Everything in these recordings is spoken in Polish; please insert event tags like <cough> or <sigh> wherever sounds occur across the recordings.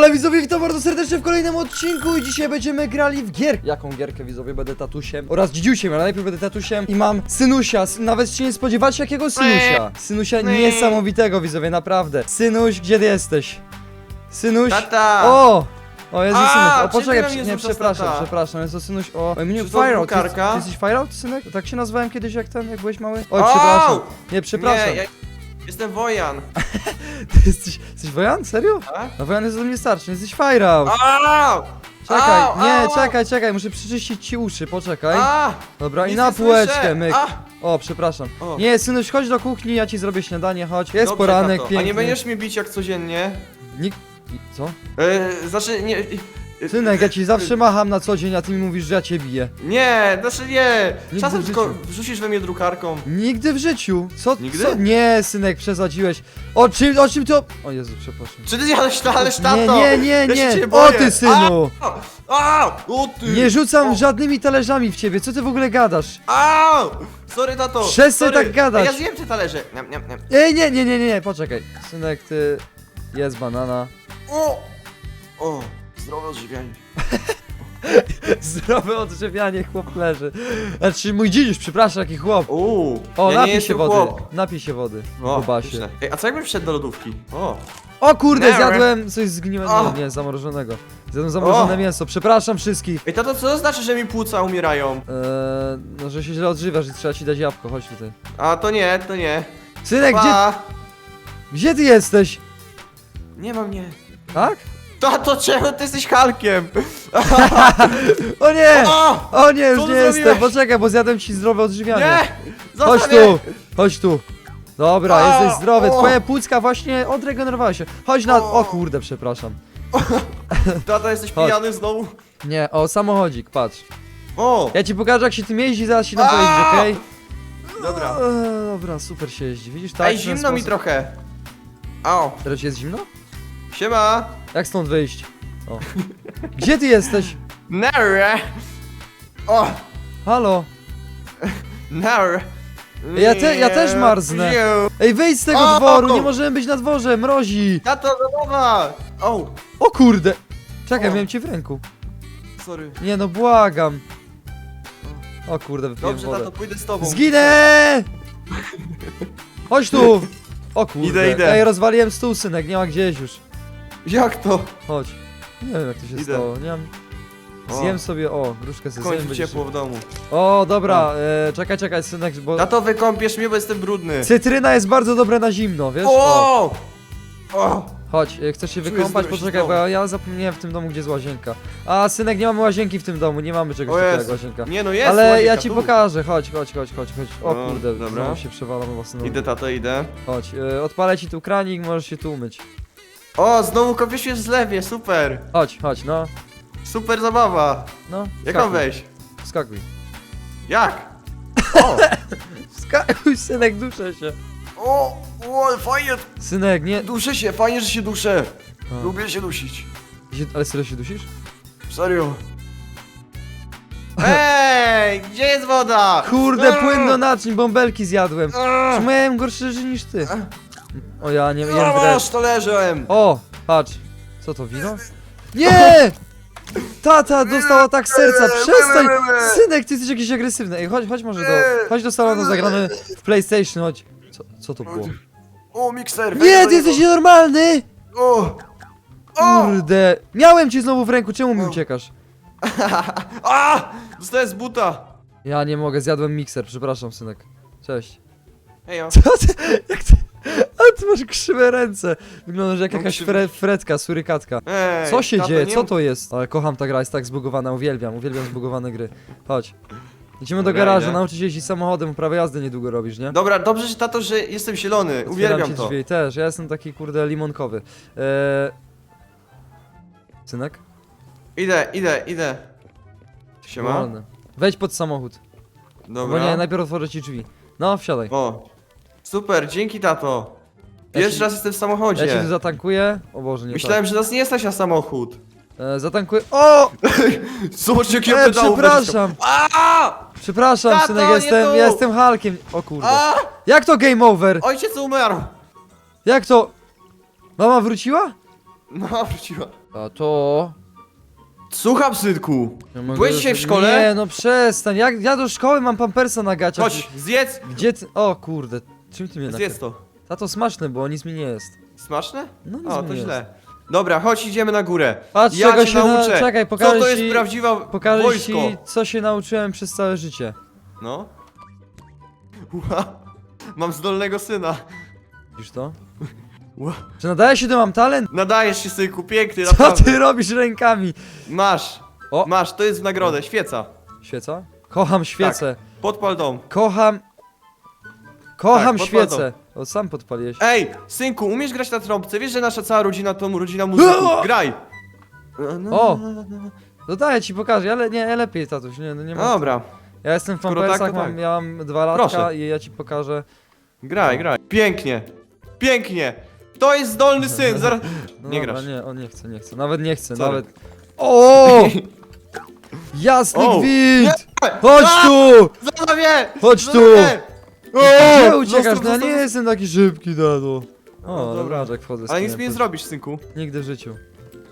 Ale widzowie, witam bardzo serdecznie w kolejnym odcinku i dzisiaj będziemy grali w gier. Jaką gierkę widzowie? Będę tatusiem oraz dzidziusiem, ale najpierw będę tatusiem i mam synusia. Nawet się nie spodziewacie jakiego synusia. Synusia niesamowitego widzowie, naprawdę. Synuś, gdzie ty jesteś? Synuś? Tata! O! O, Jezu, A, synuś, o poczekaj, przy- nie przepraszam, tata? przepraszam, jest to synuś, o, o mnie Czy to Fireout, ty, ty jesteś Fireout, synek? Tak się nazywałem kiedyś jak ten, jak byłeś mały? Oj, O! przepraszam, nie, przepraszam, Nie, ja jestem Wojan. <laughs> ty jesteś, jesteś Wojan? Serio? Tak? No Wojan jest do mnie starszy, jesteś Fireout. Au! Czekaj, Au, nie, au, czekaj, czekaj, muszę przyczyścić ci uszy, poczekaj. A! Dobra, i nic na nie półeczkę, słyszę. myk. A! O, przepraszam. O. Nie, synuś, chodź do kuchni, ja ci zrobię śniadanie, chodź. Jest Dobrze, poranek, tato. piękny. A nie będziesz mnie bić jak codziennie? Nik... i- Co? Yy, znaczy, nie... Synek, ja ci zawsze macham na co dzień, a ty mi mówisz, że ja cię biję. Nie, znaczy nie! Nigdy Czasem w tylko życiu. wrzucisz we mnie drukarką. Nigdy w życiu. Co? Nigdy? Co? Nie, synek, przesadziłeś. O czym, o czym to... O Jezu, przepraszam. Czy ty ależ, ależ Nie, tato! nie, nie, Ja się nie. O boję. ty, synu. Au! Au! O ty! Nie rzucam O. żadnymi talerzami w ciebie, co ty w ogóle gadasz? Au! Sorry, tato! Przestań sorry. tak gadać. Ja zjem te talerze. Niam, niam, niam. Ej, nie, nie, nie, nie, nie, poczekaj. Synek, ty... Jest banana. O! O! Zdrowe odżywianie. <laughs> Zdrowe odżywianie, chłop leży. Znaczy, mój dzidziuś, przepraszam, jaki chłop. Uuu, O, ja nie napij się jestem wody. chłop. Napij się wody. O, Bobasie. pyszne. Ej, a co jakbym wszedł do lodówki? O, O kurde, Never. zjadłem coś zgniłego. O. Nie, zamrożonego. Zjadłem zamrożone O. mięso. Przepraszam wszystkich. Ej, tato, co to znaczy, że mi płuca umierają? Eee, no, że się źle odżywiasz i trzeba ci dać jabłko. Chodź tutaj. A, to nie, to nie. Synek, gdzie, Pa! gdzie ty jesteś? Nie ma mnie. Tak? Tato, czemu ty jesteś Halkiem? <laughs> O nie! O! O nie, już Co nie ty jestem. zrobiłeś? Poczekaj, bo zjadłem ci zdrowe odżywianie. Nie! Chodź Zostaw mnie! tu! Chodź tu! Dobra, O, jesteś zdrowy. o. Twoje płucka właśnie odregenerowały się. Chodź na... O. O kurde, przepraszam. <laughs> Tata, jesteś Chodź. pijany znowu? Nie, o, samochodzik, patrz. O! Ja ci pokażę jak się tym jeździ, zaraz ci dam A. powiedzieć, okej? Dobra. Eee, dobra, super się jeździ, widzisz? Tak, Ej, w ten zimno mi sposób. trochę. Au. Teraz jest zimno? Siema. Jak stąd wyjść? O. Gdzie ty jesteś? Nara. O! Halo? Nara. Ja te- ja też marznę. Ej, wyjdź z tego O! dworu, nie możemy być na dworze, mrozi! Tato, zabawa! O! O kurde! Czekaj, O. miałem cię w ręku. Sorry. Nie no, błagam. O kurde, wypiłem Dobrze, wodę. tato, pójdę z tobą. Zginę! <laughs> Chodź tu! O kurde. Idę, idę. Ej, rozwaliłem stół, synek, nie ma gdzieś już. Jak to? Chodź. Nie wiem jak to się Idę. stało, nie mam... O. Zjem sobie, o, gruszkę sobie zjem. końcu będzie ciepło w domu. O, dobra, e, czekaj, czekaj, synek, bo... Tato, wykąpiesz mnie, bo jestem brudny. Cytryna jest bardzo dobra na zimno, wiesz? O, O! O! chodź, e, chcesz się Czuję wykąpać? zdrowie się Poczekaj, bo znowu. ja, ja zapomniałem w tym domu, gdzie jest łazienka. A, synek, nie mamy łazienki w tym domu, nie mamy czegoś O takiego jak Jezu. łazienka. Nie no, jest Ale ja łazienka, ci tu. pokażę, chodź, chodź, chodź, chodź, chodź. O No, kurde, dobra. znowu się przewalam własną Idę, tato, idę. Chodź, e, odpalę ci tu kranik, możesz się tu umyć. O, znowu kąpiesz się w zlewie, super. Chodź, chodź, no, Super zabawa. no. Jak mam wejść? Wskakuj. Jak? O! <laughs> Wskakuj, synek, duszę się. O! O, fajnie! Synek, nie... Duszę się, fajnie, że się duszę. A. Lubię się dusić. Się- Ale serio się dusisz? Serio. <laughs> Ej, gdzie jest woda? Kurde, płyn do naczyń, bąbelki zjadłem. Czy miałem gorsze rzeczy niż ty? O ja nie, No wiem. masz, talerzem. O, patrz. Co to, wino? Nie! Tata dostała tak serca, przestań! Synek, ty jesteś jakiś agresywny. Ej, chodź, chodź może do... Chodź do salonu, zagramy w PlayStation, chodź. Co, co to było? O, mikser. Nie, ty jesteś nienormalny! O! O! Kurde, miałem cię znowu w ręku, czemu mi uciekasz? <laughs> A! Dostałem z buta. Ja nie mogę, zjadłem mikser, przepraszam, synek. Cześć. Ej, o. Co ty, <laughs> jak ty... Ty masz krzywe ręce. Wyglądasz jak Mam jakaś krzywe- fre, fredka, surykatka. Ej, Co się tato, dzieje? nie Co mów- to jest? Ale kocham ta gra, jest tak zbugowana, uwielbiam, uwielbiam zbugowane gry. Chodź. Idziemy do Dobra, garażu, idę. nauczyć się jeździć samochodem, prawo jazdy niedługo robisz, nie? Dobra, dobrze, że tato, że jestem zielony. Otwieram Uwielbiam ci to. drzwi też, ja jestem taki kurde limonkowy. Eee... Synek? Idę, idę, idę. Siema. Wolny. Wejdź pod samochód. Dobra. Bo nie, najpierw otworzę ci drzwi. No, wsiadaj. O. Super, dzięki tato. Ja Pierwszy raz jestem w Ja samochodzie. ci tu zatankuję. O Boże, nie Myślałem, że nas nie stać na samochód. tak. Eee, zatankuję. O! <laughs> Zobacz jakie E, przepraszam! A! Przepraszam, Tato, synek, nie jestem, tu! ja jestem Hulkiem. O kurde. A! Jak to game over? Ojciec umarł! Jak to? Mama wróciła? No, wróciła. Tato... Słucham, synku. Ja mogę Byłeś dzisiaj w szkole? Nie, no przestań. Jak ja do szkoły mam pampersa na gaciach. Chodź, zjedz. Gdzie ty... O kurde, czym ty mnie Zjedz nakrył? to. Tato smaczne, bo nic mi nie jest. Smaczne? No nic O, mi to nie źle. Dobra, chodź, idziemy na górę. Patrz, ja czego cię się na- nauczę. czekaj, Co pokażę to jest ci- prawdziwa Pokażę wojsko. ci, co się nauczyłem przez całe życie. No. Ła. Mam zdolnego syna. Widzisz to? <laughs> Ła. Czy nadaje się, to mam talent? Nadajesz się, synku, piękny, Co naprawdę. ty robisz rękami? Masz. O. Masz, to jest w nagrodę, świeca. Świeca? Kocham świecę. Podpal dom. Kocham... Kocham Tak, świecę. O, sam podpaliłeś. Ej, synku, umiesz grać na trąbce? Wiesz, że nasza cała rodzina to rodzina <laughs> muzyków. Graj. O! No daję ci pokażę, ale nie, lepiej tatuś, nie, no nie ma. Dobra, Ja jestem w Skoro pampersach, tak, mam, tak. ja mam dwa latka Proszę. i ja ci pokażę. graj, graj. Pięknie. Pięknie. To jest zdolny <laughs> syn, zaraz... No Nie dobra, grasz. nie, on nie chce, nie chce, nawet nie chce, Sorry. nawet... O! <laughs> Jasny O! gwint! Chodź tu! Zostaw mnie! Chodź tu! Gdzie O! uciekasz? Zostaw, No ja nie zostaw, jestem taki szybki, tato. No, O, dobra. dobra, jak wchodzę z Ale nic mi nie zrobisz, synku. Nigdy w życiu.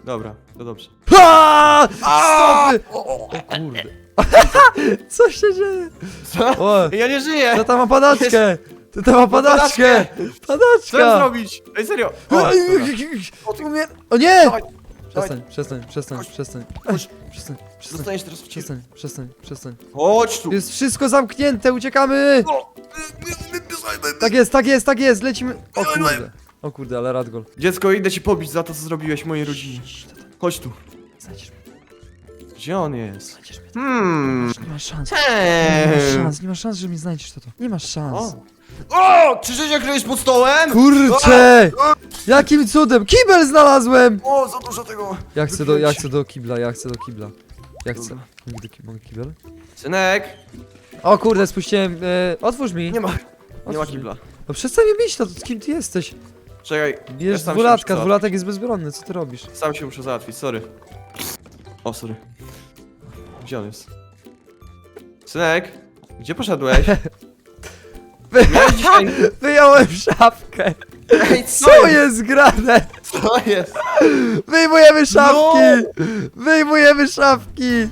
Dobra, to dobrze. Ha! Stopy! O kurde. <laughs> Co się dzieje? Co? O, Ja nie żyję! to tam ma padaczkę! To tam ma padaczkę! Co mam Padaczka! zrobić? Ej, serio! O, <laughs> dobra. O nie! Dawaj, Przestań, przestań, przestań, Chodź. przestań. Chodź. Przestań, przestań, Dostaniesz teraz w ciebie. przestań, przestań, przestań. Chodź tu! Jest wszystko zamknięte, uciekamy! Tak jest, tak jest, tak jest, lecimy. O kurde. O kurde, ale Radgol. Dziecko, idę ci pobić za to, co zrobiłeś mojej rodzinie. Chodź tu. Znajdziesz mnie, Gdzie on jest? znajdziesz mnie. Hmm. Nie masz szans. Nie masz Eee. szans, nie masz szans, że mnie znajdziesz, to to. Nie masz szans. O! O! Czy życie kryjesz pod stołem? Kurcze! Jakim cudem? Kibel znalazłem! O, za dużo tego! Ja chcę do, ja chcę do kibla, ja chcę do kibla. Ja chcę. Dobra. Mogę, do, ki- mogę kibel? Synek! O kurde, spuściłem. E, otwórz mi. Nie ma, nie ma Otwórz mi. kibla. No przestań mnie bić, to kim ty jesteś? Czekaj, Bierz sam się dwulatka, muszę dwulatek jest bezbronny, co ty robisz? Sam się muszę załatwić, sorry. O, sorry. Gdzie on jest? Synek, gdzie poszedłeś? <laughs> Miałeś <laughs> dzisiaj... Wyjąłem szafkę! Ej, Co jest grane? Co jest? Wyjmujemy szafki! No! Wyjmujemy szafki!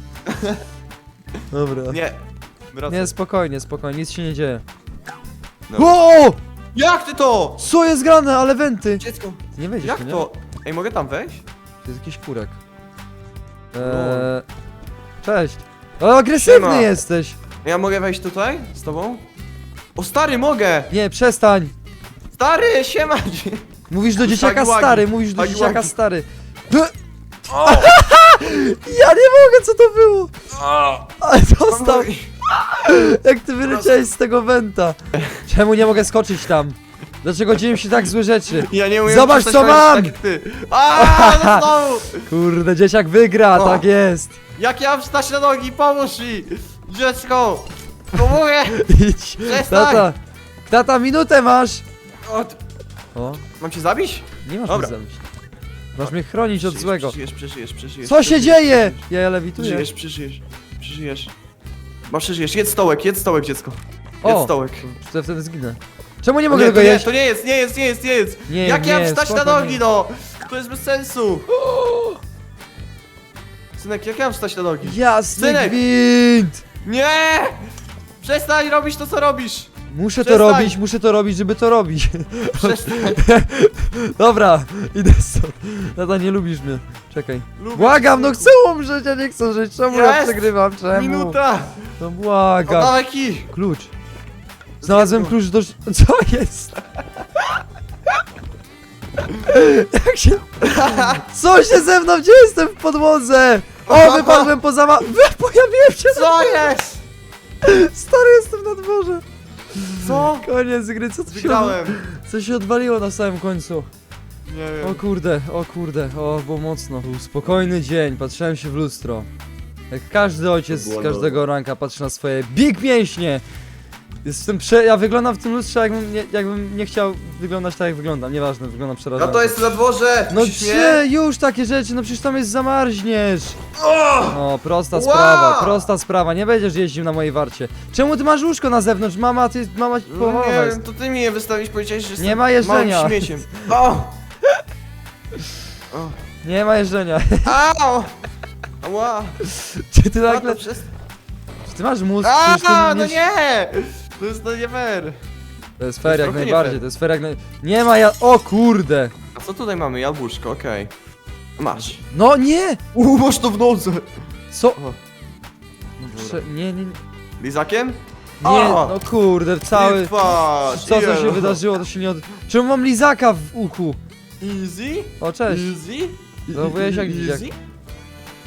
Dobra. Nie, Nie. Wracaj. spokojnie, spokojnie, nic się nie dzieje. Dobra. O! Jak ty to? Co jest grane, ale wenty! Dziecko, Ty nie wejdziesz jak nie? to? Ej, mogę tam wejść? To jest jakiś kurek. Eee... No. Cześć. O, agresywny Siema. jesteś! Ja mogę wejść tutaj? Z tobą? O, stary, mogę! Nie, przestań! Stary, siema! Mówisz do dzieciaka stary, mówisz do Hagi-wagi. dzieciaka stary. <laughs> Ja nie mogę, co to było? Ale dostał, jak ty wyleciałeś z tego wenta. Czemu nie mogę skoczyć tam? Dlaczego dzieją się tak złe rzeczy? Ja nie umiem Zobacz, co mam! Tak jak ty. A, no znowu! <laughs> Kurde, dzieciak wygra, O. tak jest. Jak ja wstać na nogi, pomóż mi! Dziecko! Pomogę! <laughs> Idź. Przestań. Tata, tata, minutę masz. O, ty- O, mam cię zabić? nie masz Dobra. mnie zabić. Masz mnie chronić od Przeżyjesz, złego. Przeżyjesz, przeżyjesz, przeżyjesz. Co się przeżyjesz, dzieje? Ja lewituję. Przeżyjesz, przeżyjesz, przeżyjesz. Masz przeżyjesz, jedz stołek, jedz stołek, dziecko. O. Jedz stołek. To ja wtedy zginę. Czemu nie mogę nie, tego to nie, jeść? to nie jest, nie jest, nie jest, nie jest! Nie, Jak ja nie, mam wstać na spoko, nogi, nie. no? To jest bez sensu! Synek, jak ja mam wstać na nogi? Jasny Synek. gwint! Nie! Przestań robić to, co robisz! Muszę to Przestań. robić, muszę to robić, żeby to robić. Przestań! <laughs> Dobra, idę stąd. Tata, nie lubisz mnie. Czekaj. Lubię Błagam, no chcę umrzeć, ja nie chcę żyć. Czemu ja Jest! przegrywam? Czemu? Minuta! No błagam. Oddawaj kij! Klucz. Znalazłem klucz do... <laughs> Co jest? <laughs> Jak się... Co się ze mną? Gdzie jestem w podłodze? O, wypadłem poza ma... Wy- Pojawiłem się. Co jest? <laughs> Stary, jestem na dworze. Co? Koniec gry, co tu się... Wygrałem! Co się odwaliło na samym końcu? Nie O wiem. kurde, o kurde, o, było mocno. Był spokojny dzień, patrzyłem się w lustro. Jak każdy ojciec z każdego ranka patrzy na swoje big mięśnie. Jestem prze... Ja wyglądam w tym lustrze, jakbym nie, jakbym nie chciał wyglądać tak, jak wyglądam. Nieważne, wyglądam Ja przerażająco. to jest na dworze! No musisz gdzie? Już takie rzeczy, no przecież tam jest zamarzniesz. O! No, prosta Ła! sprawa, prosta sprawa, nie będziesz jeździł na mojej warcie. Czemu ty masz łóżko na zewnątrz? Mama, ty, mama ci No nie jest. wiem, to ty mi je wystawić, powiedziałeś, że jestem Nie ma jeżdżenia. małym śmieciem. O! <laughs> O. Nie ma jeżdżenia. Au! Ała! Czy ty Nagle... Przez... Czy ty masz mózg? A, Przecież ty no nie! To jest to nie fair. To jest fair jak trochę nie najbardziej, fair. to jest fair jak naj... Nie ma ja... O kurde! A co tutaj mamy? Jabłuszko, okej. Masz. No nie! Uuu, masz to w nodze! Co? O, Prze... Nie, nie, nie, Lizakiem? nie, O! no kurde, cały... Co, co się wydarzyło, to się nie od... Czemu mam lizaka w uchu? Easy? O, cześć. Easy? Zachowujesz jak dzidziak. Easy?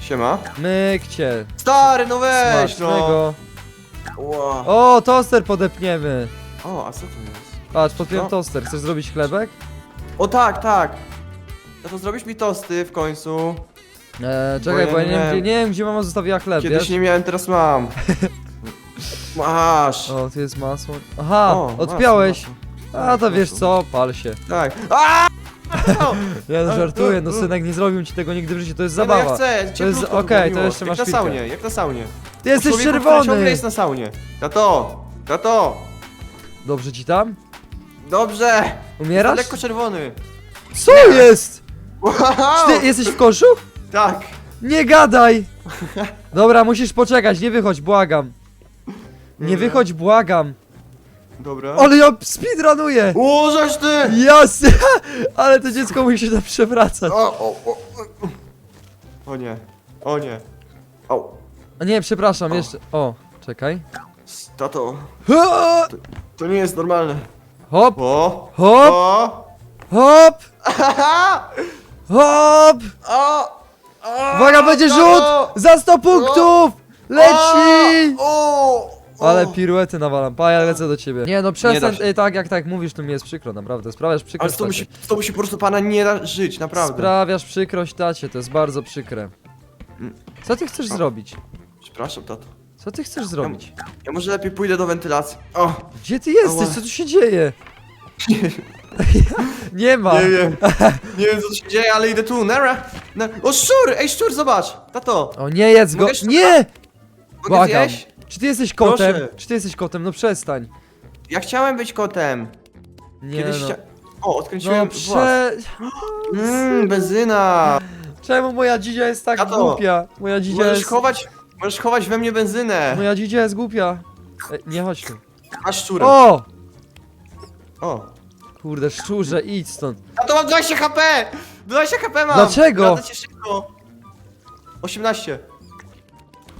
Siema. Myk cię. Stary, no weź no! Smacznego. O, toster podepniemy. O, a co to jest? Patrz, podpiąłem Co? toster. Chcesz zrobić chlebek? O tak, tak! No to zrobisz mi tosty w końcu. Eee, czekaj, Bo ja nie, wiem, gdzie- nie wiem, gdzie mama zostawiła chleb, Kiedyś wiesz? nie miałem, teraz mam. <laughs> Masz! O, tu jest masło. Aha, O, odpiąłeś. masło, A to masło. wiesz co, pal się. Tak. A! <laughs> Ja no żartuję, no <laughs> synek, nie zrobił ci tego nigdy w życiu, to jest Nie, no zabawa. ja chcę, To jest- okej, było, to miło. jeszcze jak masz na chwilkę. saunie, jak na saunie. Ty jesteś Człowieku, który ciągle czerwony! jest na saunie. Tato! Tato! Dobrze ci tam? Dobrze! Umierasz? Lekko czerwony. Co jest? Wow! Czy ty jesteś w koszu? Tak! Nie gadaj! <laughs> Dobra, musisz poczekać, nie wychodź, błagam. Nie Dobra. wychodź, błagam. Dobra. Ale ja speedrunuję! O, żeś ty! Jasne! <laughs> Ale to dziecko musi się tam przewracać. O, o, o, o. o nie. O nie. O. A nie, przepraszam, O. jeszcze. O, czekaj. Tato, Ha! to nie jest normalne. Hop, O! hop, O! hop, Aha! hop! O! o Uwaga, będzie rzut! tato! Za 100 punktów! Leci! O! o! Ale piruety nawalam, pa, ja lecę do ciebie. Nie no, Nie przestań, się. ej, tak jak tak mówisz, to mi jest przykro, naprawdę. Sprawiasz Ale przykrość z się, tacie. z tobą się po prostu pana nie da żyć, naprawdę. Sprawiasz przykrość tacie, to jest bardzo przykre. Mm. Co ty chcesz zrobić? Przepraszam, tato. Co ty chcesz zrobić? Ja może lepiej pójdę do wentylacji. O! Gdzie ty jesteś? Co tu się dzieje? <laughs> Nie ma. Nie wiem. Nie wiem co się dzieje, ale idę tu. Nara. Na... O, szczur! Ej, szczur, zobacz! Tato! O nie jedz go. Mogę Nie! Mogę Błagam. zjeść? Czy ty jesteś kotem? Proszę. Czy ty jesteś kotem? No przestań. Ja chciałem być kotem. Nie Kiedyś no. chcia... O, odkręciłem No włas. prze... Mmm, benzyna. Czemu moja dzidzia jest tak Tato, głupia? Moja dzidzia Możesz jest... chować, możesz chować we mnie benzynę. Moja dzidzia jest głupia. Ej, nie chodź tu. Masz szczurem. O! o. Kurde, szczurze, idź stąd. A to mam 20 HP! 20 HP mam! Dlaczego? Szybko. 18.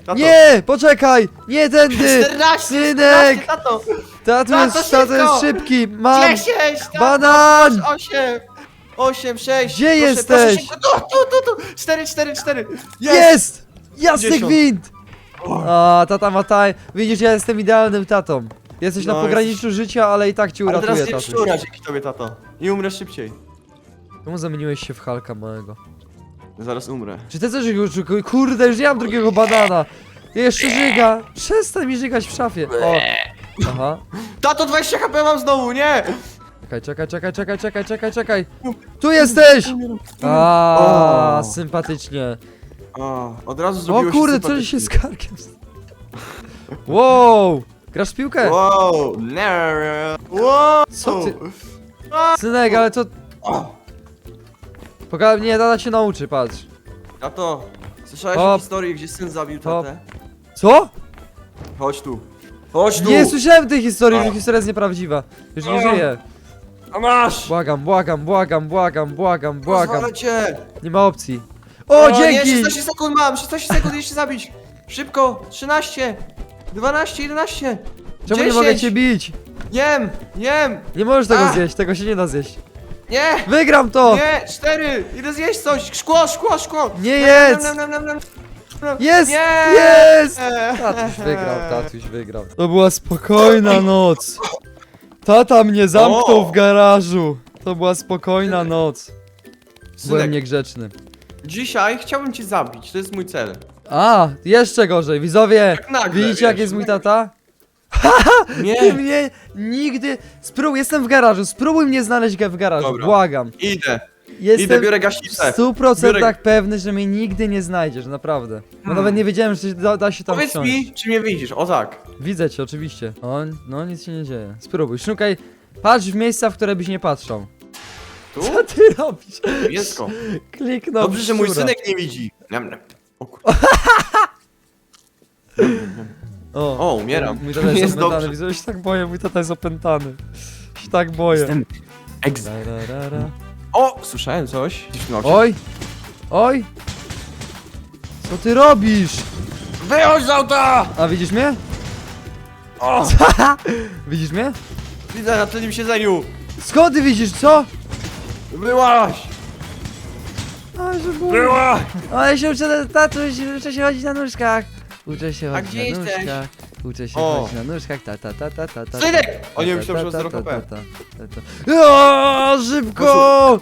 Tato. Nie! Poczekaj! Nie tędy! <laughs> 14! Synek! 14, tato! Tato Tato, jest, tato jest szybko! szybki! Mam! 10! tato, Banan! 8! 8, 6! Gdzie jesteś? Proszę, tu, tu, tu, tu! 4, 4, 4! Jest! Jasny 50. gwint! O. A, tata ma taj... Widzisz, ja jestem idealnym tatą. Jesteś na No, pograniczu życia, ale i tak ci Ale teraz uratuję, nie tatuś. szczura dzięki tobie, tato. I umrę szybciej. Czemu zamieniłeś się w Halka małego? Zaraz umrę. Czy ty też już... Kurde, już nie mam drugiego banana! Jeszcze żyga! Przestań mi żygać w szafie! O! Aha. Tato, 20 HP mam znowu, nie! Czekaj, czekaj, czekaj, czekaj, czekaj, czekaj, czekaj! Tu jesteś! A, sympatycznie. O, od razu O zrobiło kurde, się co się sympatycznie. z karkiem? Wow! Grasz w piłkę? Wow, wow! Co ty- Synek, ale to... O, Poka nie, tata cię nauczy, patrz. Tato, słyszałeś Hop. o historii, gdzie syn zabił Hop. tatę? Co? Chodź tu. Chodź tu! Nie słyszałem tej historii, ta O. historia jest nieprawdziwa. Już nie żyję. A masz! Błagam, błagam, błagam, błagam, błagam, błagam. Rozwalę cię! Nie ma opcji. O, Nie, dzięki! 16 sekund mam, 16 sekund jeszcze zabić! Szybko! 13! 12, 11! Czemu nie mogę cię bić? Jem! Jem! Nie możesz tego A. zjeść, tego się nie da zjeść. Nie! Wygram to! Nie! 4! Idę zjeść coś! Szkło, szkło, szkło! Nie Nam, jedz! nam, nam, nam, nam, nam. Jest! Nie! Jest! Eee. Tatuś <laughs> wygrał, tatuś wygrał. To była spokojna <laughs> noc. Tata mnie zamknął O. w garażu. To była spokojna noc. Byłem Synek, niegrzeczny. Dzisiaj chciałbym cię zabić, to jest mój cel. A, jeszcze gorzej. Widzowie, Tak nagle, widzicie jak wiesz, jest mój nagle. tata? <laughs> Ty Nie! mnie nigdy... Spróbuj, jestem w garażu, spróbuj mnie znaleźć w garażu, Dobra. błagam. Idę, idę, Jestem biorę w gaśnicę. 100% Biorę- pewny, że mnie nigdy nie znajdziesz, naprawdę. Bo Hmm. nawet nie wiedziałem, że da, da się tam Powiedz wsiąść. mi, czy mnie widzisz, o tak. Widzę cię, oczywiście. O, no nic się nie dzieje. Spróbuj, szukaj. Patrz w miejsca, w które byś nie patrzał. Tu? Co ty robisz? Mięsko. Kliknął Dobrze, że mój szczura. synek nie widzi. Niam, niam. O, kur... <laughs> O, o umieram. Mój tata jest Jest opętany, dobrze. widzę, że się tak boję, mój tata jest opętany. Się tak boję. Jestem ex... Ra, ra, ra, ra. O! Słyszałem coś. Gdzieś w nocie. Oj! Oj! Co ty robisz? Wychodź z auta! A widzisz mnie? O! <laughs> Widzisz mnie? Widzę na tylnym siedzeniu. Skąd ty widzisz, co? Byłaś! Ale się boję. Byłaś! Ale się uczę, tatuś, uczę się chodzić na nóżkach. Uczę się A chodzić gdzie na jesteś? nóżkach. Uczę się O. chodzić na nóżkach, ta ta ta ta ta ta. Synek! O nie, myślałem, że ta, o 0 ta, HP. ta, ta, ta, ta. O, Szybko!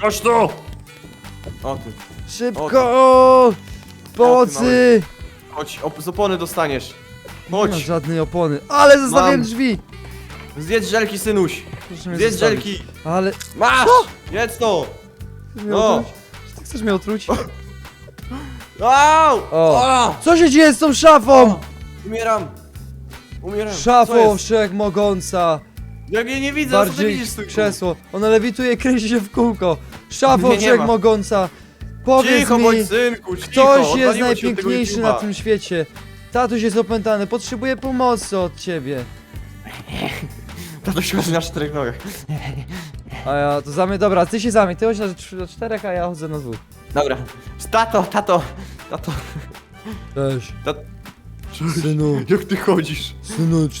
Chodź tu! O ty. Szybko! Pomocy! Chodź, op- z opony dostaniesz. Nie ma Chodź! żadnej opony. Ale zostawiłem Mam. drzwi! Zjedz żelki, synuś! Proszę mnie zostawić. żelki! Ale... Masz! Jedz to! Chcesz mnie No. otruć? Czy ty chcesz mnie otruć? <laughs> Au! O. Co się dzieje z tą szafą? Umieram! Umieram! Co jest? wszechmogąca. Jak jej nie widzę, co ty Bardziej widzisz z krzesło. Ona lewituje, kręci się w kółko. Szafo Mnie nie ma. wszechmogąca. Powiedz Cicho, mi, synku, cicho! ktoś jest odwaliło ci od tego najpiękniejszy na YouTube'a. tym świecie. Tatuś jest opętany, potrzebuje pomocy od ciebie. <laughs> Tato się chodzi na czterech nogach. A ja to zamy, dobra, ty się zamy, ty chodź na cz- na czterech, a ja chodzę na dwóch. Dobra. Tato, tato, tato. Cześć. Tat... Synu, Jak ty chodzisz? synu, czy,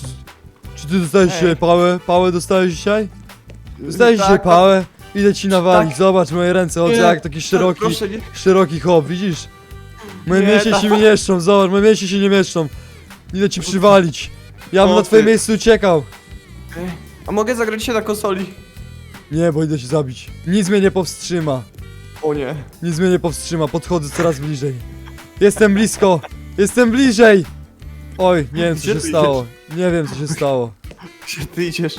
czy ty dostałeś Ej. dzisiaj pałę? Pałę dostałeś dzisiaj? Dostałeś dzisiaj Tak, pałę? Idę ci nawalić, Tak. zobacz moje ręce, chodzę Nie, jak taki tak, szeroki, Proszę nie. szeroki hop, widzisz? Moje Nie, mięśnie się tato. nie mieszczą, zobacz, moje mięśnie się nie mieszczą. Idę ci przywalić. Ja bym O, na twoim ty. miejscu uciekał. A mogę zagrać się na konsoli? Nie, bo idę się zabić. Nic mnie nie powstrzyma. O nie. Nic mnie nie powstrzyma, podchodzę coraz bliżej. Jestem blisko! Jestem bliżej! Oj, nie wiem co Gdzie się ty stało. Nie wiem co się stało. Gdzie ty idziesz?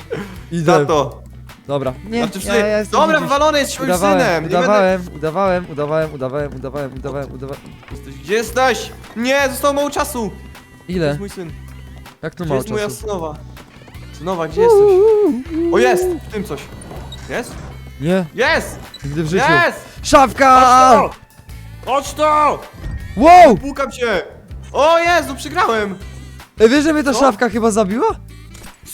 Idę. Tato. Dobra. Nie, Znaczy, ja, ja jestem Dobra, gdzieś. wywalony jest Udawałem, synem. Nie będę... udawałem, udawałem, udawałem, udawałem, udawałem, udawałem, udawałem. Jesteś, gdzie jesteś? Nie, zostało mało czasu. To Ile? jest mój syn. Jak to mało jest moja czasu? synowa? Synowa, gdzie jesteś? O, jest! W tym coś. Jest? Nie, Jest! nigdy w życiu. Jest! Szafka! Tu! Chodź tu! Wow! Pukam cię! O Jezu, przegrałem! Ej, Wiesz, że mnie ta Co? szafka chyba zabiła?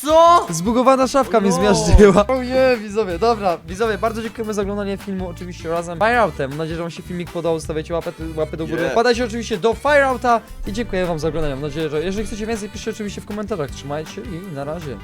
Co? Zbugowana szafka mnie No. zmiażdżyła. O nie, widzowie, dobra. Widzowie, bardzo dziękujemy za oglądanie filmu, oczywiście razem Fireoutem. Mam nadzieję, że wam się filmik podobał, stawiacie łapę, łapę do góry. Yeah. Wpadajcie oczywiście do Fireouta i dziękuję wam za oglądanie. Mam nadzieję, że jeżeli chcecie więcej, piszcie oczywiście w komentarzach. Trzymajcie się i na razie.